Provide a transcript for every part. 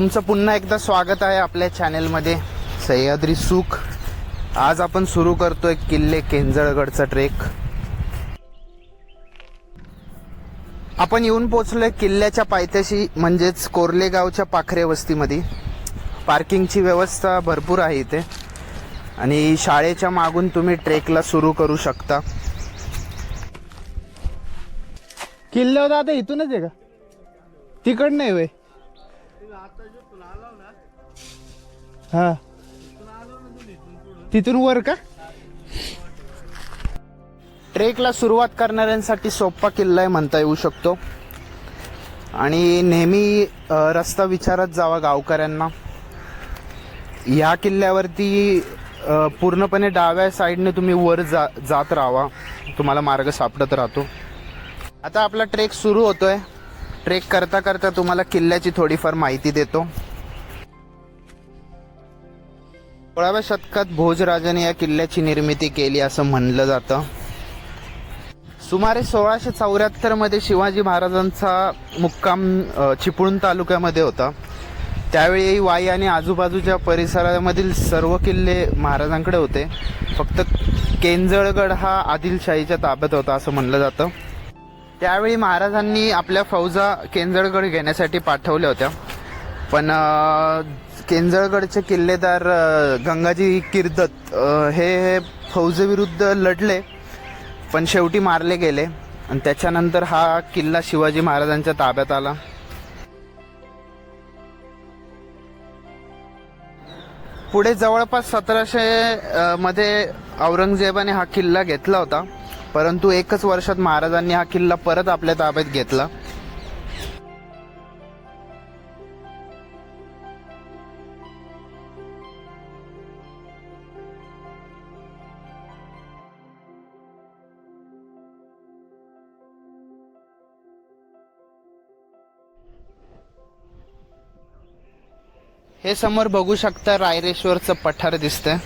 तुमचं पुन्हा एकदा स्वागत आहे आपल्या चॅनेलमध्ये. सह्याद्री सुख. आज आपण सुरू करतोय किल्ले केंजळगडचा ट्रेक. आपण येऊन पोचलोय किल्ल्याच्या पायथ्याशी म्हणजेच कोर्लेगावच्या पाखरे वस्तीमध्ये. पार्किंगची व्यवस्था भरपूर आहे इथे. आणि शाळेच्या मागून तुम्ही ट्रेकला सुरू करू शकता. किल्ल्यावर दादा इथूनच आहे का? तिकड नाही वय. हा. तिथून वर का? ट्रेकला सुरुवात करणाऱ्यांसाठी सोप्पा किल्ला आहे म्हणता येऊ शकतो. आणि नेहमी रस्ता विचारत जावा गावकऱ्यांना. ह्या किल्ल्यावरती पूर्णपणे डाव्या साईडने तुम्ही वर जा जात राहा तुम्हाला मार्ग सापडत राहतो. आता आपला ट्रेक सुरू होतोय. ट्रेक करता करता तुम्हाला किल्ल्याची थोडीफार माहिती देतो. सोळाव्या शतकात भोजराजाने या किल्ल्याची निर्मिती केली असं म्हणलं जातं. सुमारे सोळाशे चौऱ्याहत्तरमध्ये शिवाजी महाराजांचा मुक्काम चिपळूण तालुक्यामध्ये होता. त्यावेळी वाई आणि आजूबाजूच्या परिसरामधील सर्व किल्ले महाराजांकडे होते. फक्त केंजळगड हा आदिलशाहीच्या ताब्यात होता असं म्हणलं जातं. त्यावेळी महाराजांनी आपल्या फौजा केंजळगड घेण्यासाठी पाठवल्या होत्या. पण केंजळगडचे किल्लेदार गंगाजी किर्दत हे फौजेविरुद्ध लढले पण शेवटी मारले गेले. आणि त्याच्यानंतर हा किल्ला शिवाजी महाराजांच्या ताब्यात आला. पुढे जवळपास सतराशे मध्ये औरंगजेबाने हा किल्ला घेतला होता. परंतु एकच वर्षात महाराजांनी हा किल्ला परत आपल्या ताब्यात घेतला. हे समोर बघू शकता रायरेश्वरचं पठार दिसतंय.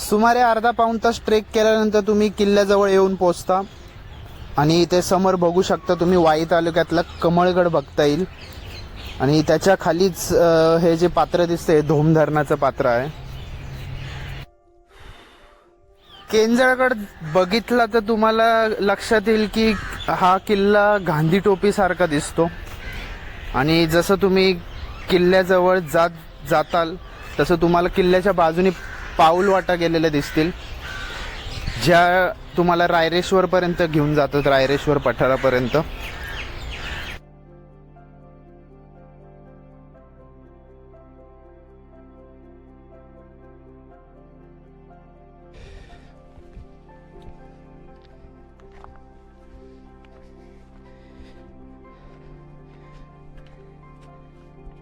सुमारे अर्धा पाऊण तास ट्रेक केल्यानंतर तुम्ही किल्ल्याजवळ येऊन पोहोचता. आणि इथे समोर बघू शकता तुम्ही वाई तालुक्यातला कमळगड बघता येईल. आणि त्याच्या खालीच हे जे पात्र दिसते धोम धरणाचं पात्र आहे. केंजळगड बघितला तर तुम्हाला लक्षात येईल की हा किल्ला गांधी टोपीसारखा दिसतो. आणि जसं तुम्ही किल्ल्याजवळ जात जाताल तसं तुम्हाला किल्ल्याच्या बाजूने पाऊल वाटा गेलेल्या दिसतील ज्या तुम्हाला रायरेश्वरपर्यंत घेऊन जातात रायरेश्वर पठारापर्यंत.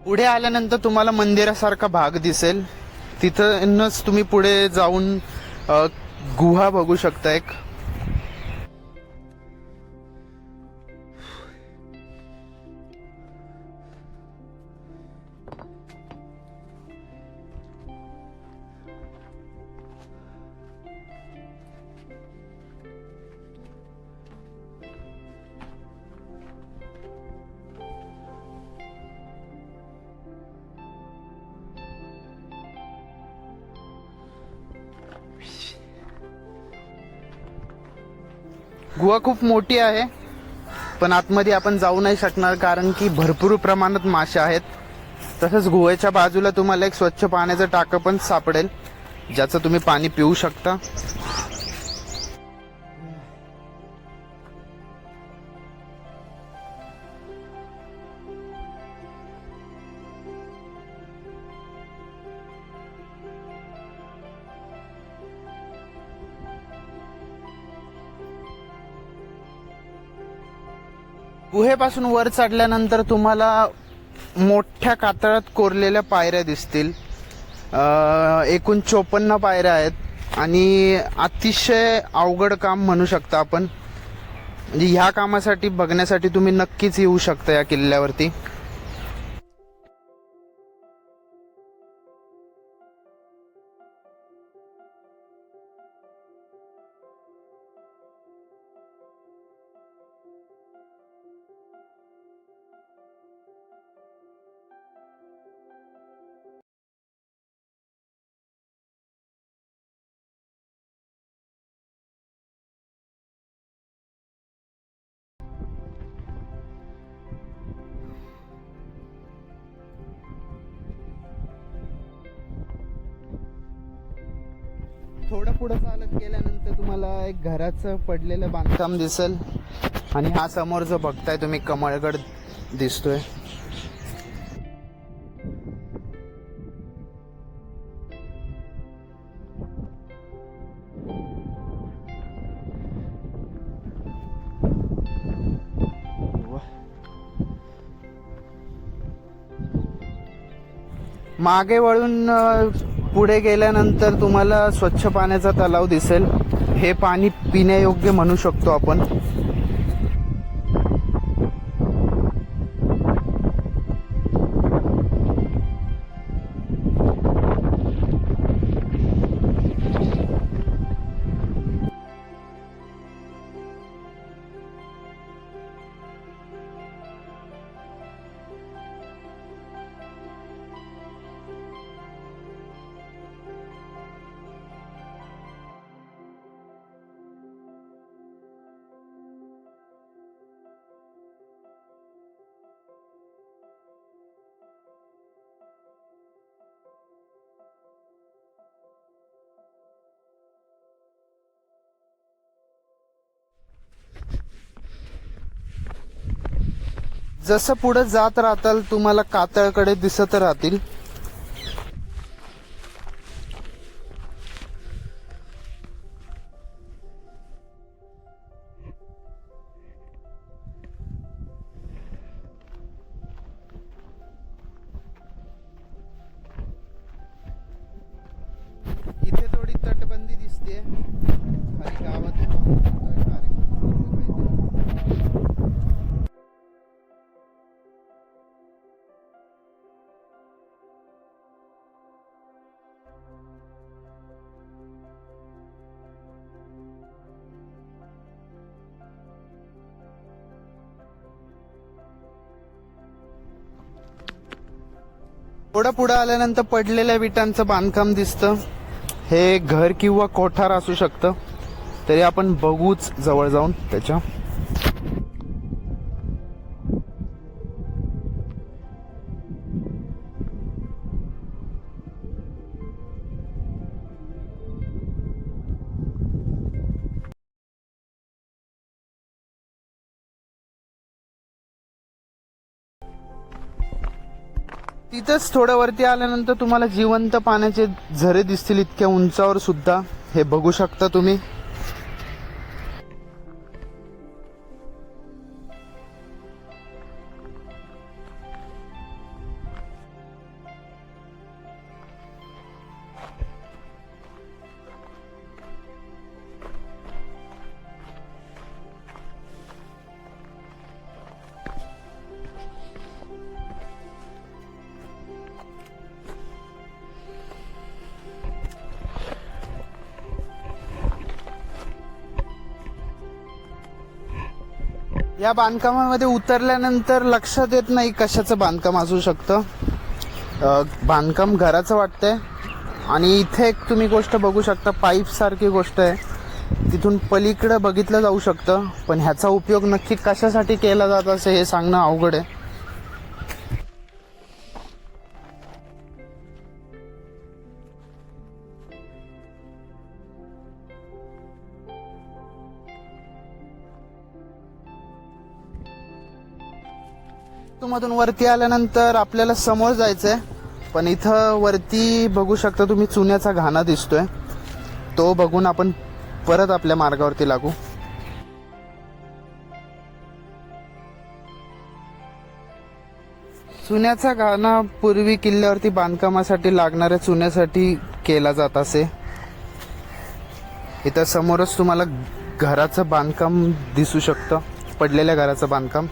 पुढे आल्यानंतर तुम्हाला मंदिरासारखा भाग दिसेल. तिथूनच तुम्ही पुढे जाऊन गुहा बघू शकता एक. गुहा खूप मोठी आहे पण आतमध्ये आपण जाऊ नाही शकणार कारण की भरपूर प्रमाणात मासे आहेत. तसंच गुहेच्या बाजूला तुम्हाला एक स्वच्छ पाण्याचं टाकं पण सापडेल ज्याचं तुम्ही पाणी पिऊ शकता. गुहेपासून वर चढल्यानंतर तुम्हाला मोठ्या कातळात कोरलेल्या पायऱ्या दिसतील. एकूण चोपन्न पायऱ्या आहेत आणि अतिशय अवघड काम म्हणू शकता आपण. म्हणजे ह्या कामासाठी बघण्यासाठी तुम्ही नक्कीच येऊ शकता या किल्ल्यावरती. थोडं पुढं चालत गेल्यानंतर तुम्हाला एक घराचं पडलेलं बांधकाम दिसेल. आणि हा समोर जो बघताय तुम्ही कमळगड दिसतोय. मागे वळून पुढे गेल्यानंतर तुम्हाला स्वच्छ पाण्याचा तलाव दिसेल. हे पाणी पिण्यायोग्य म्हणू शकतो आपण. जसं पुढे जात राहताल तुम्हाला कातळकडे दिसत राहतील. इथे थोडी तटबंदी दिसते थोडं पुढं आल्यानंतर पडलेल्या विटांचं बांधकाम दिसतं. हे घर किंवा कोठार असू शकतं. तरी आपण बघूच जवळ जाऊन त्याच्या तिथंच थोडं वरती आल्यानंतर तुम्हाला जिवंत पाण्याचे झरे दिसतील इतक्या उंचावर सुद्धा. हे बघू शकता तुम्ही. या बांधकामामध्ये उतरल्यानंतर लक्षात येत नाही कशाचं बांधकाम असू शकतं. बांधकाम घराचं वाटतंय. आणि इथे एक तुम्ही गोष्ट बघू शकता पाईपसारखी गोष्ट आहे. तिथून पलीकडं बघितलं जाऊ शकतं पण ह्याचा उपयोग नक्की कशासाठी केला जात असे हे सांगणं अवघड आहे. मधून वरती आल्यानंतर आपल्याला समोर जायचंय. पण इथं वरती बघू शकता तुम्ही चुन्याचा घाणा दिसतोय. तो बघून आपण परत आपल्या मार्गावरती लागू. चुन्याचा घाणा पूर्वी किल्ल्यावरती बांधकामासाठी लागणाऱ्या चुन्यासाठी केला जात असे. इथं समोरच तुम्हाला घराचं बांधकाम दिसू शकतं. पडलेल्या घराचं बांधकाम.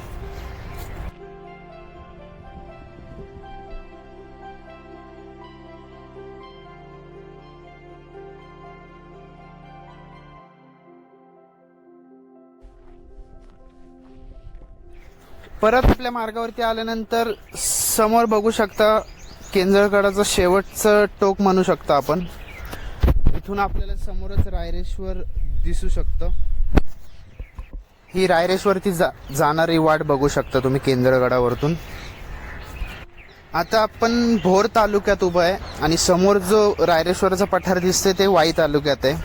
परत आपल्या मार्गावरती आल्यानंतर समोर बघू शकता केंजळगडाचं शेवटचं टोक म्हणू शकता आपण. इथून आपल्याला समोरच रायरेश्वर दिसू शकतं. ही रायरेश्वरती जा जाणारी वाट बघू शकता तुम्ही केंद्रगडावरतून आता आपण भोर तालुक्यात उभं आहे आणि समोर जो रायरेश्वराचा पठार दिसते ते वाई तालुक्यात आहे.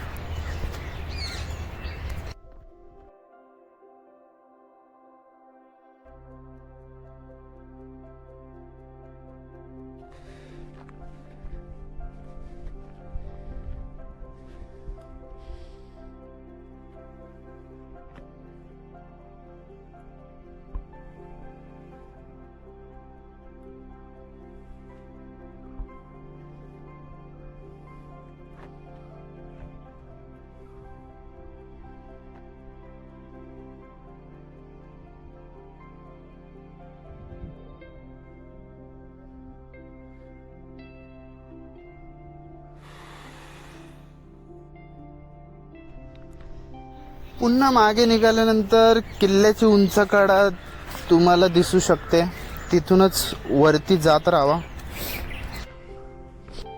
पुन्हा मागे निघाल्यानंतर किल्ल्याची उंच कडा तुम्हाला दिसू शकते. तिथूनच वरती जात राहावा.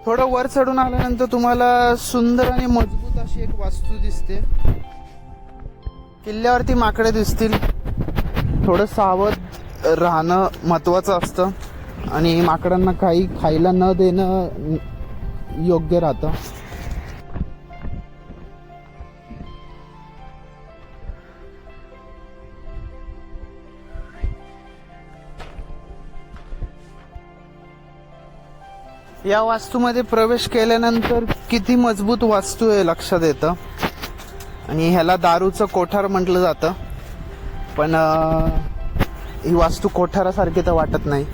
थोडं वर चढून आल्यानंतर तुम्हाला सुंदर आणि मजबूत अशी एक वास्तू दिसते. किल्ल्यावरती माकडे दिसतील. थोडं सावध राहणं महत्वाचं असतं. आणि माकडांना काही खायला न देणं योग्य राहतं. या वास्तूमध्ये प्रवेश केल्यानंतर किती मजबूत वास्तू आहे लक्षात येतं. आणि ह्याला दारूचं कोठार म्हटलं जातं. पण ही वास्तू कोठारासारखी तर वाटत नाही.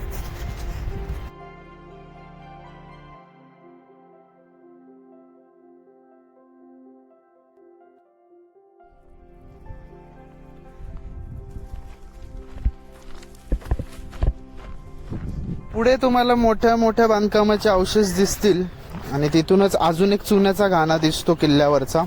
पुढे तुम्हाला मोठ्या मोठ्या बांधकामाचे अवशेष दिसतील आणि तिथूनच अजून एक चुन्याचा गाणा दिसतो किल्ल्यावरचा.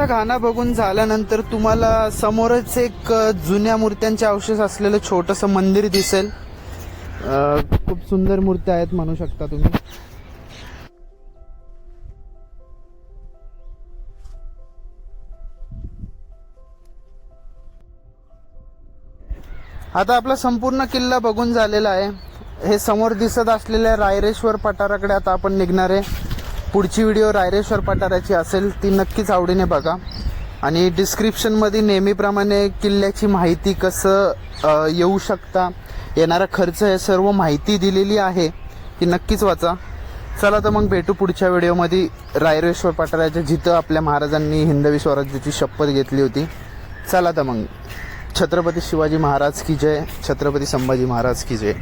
हा बघून झाल्यानंतर तुम्हाला समोरच एक जुन्या मूर्त्यांचे अवशेष असलेलं छोटस मंदिर दिसेल. खूप सुंदर मूर्त्या आहेत म्हणू शकता तुम्ही. आता आपला संपूर्ण किल्ला बघून झालेला आहे. हे समोर दिसत असलेल्या रायरेश्वर पठाराकडे आता आपण निघणार आहे. पुढची व्हिडिओ रायरेश्वर पठाराची असेल ती नक्कीच आवडीने बघा. आणि डिस्क्रिप्शनमध्ये नेहमीप्रमाणे किल्ल्याची माहिती कसं येऊ शकता येणारा खर्च हे सर्व माहिती दिलेली आहे ती नक्कीच वाचा. चला तर मग भेटू पुढच्या व्हिडिओमध्ये रायरेश्वर पठाराच्या जिथं आपल्या महाराजांनी हिंदवी स्वराज्याची शपथ घेतली होती. चला तर मग. छत्रपती शिवाजी महाराज की जय छत्रपती संभाजी महाराज की जय.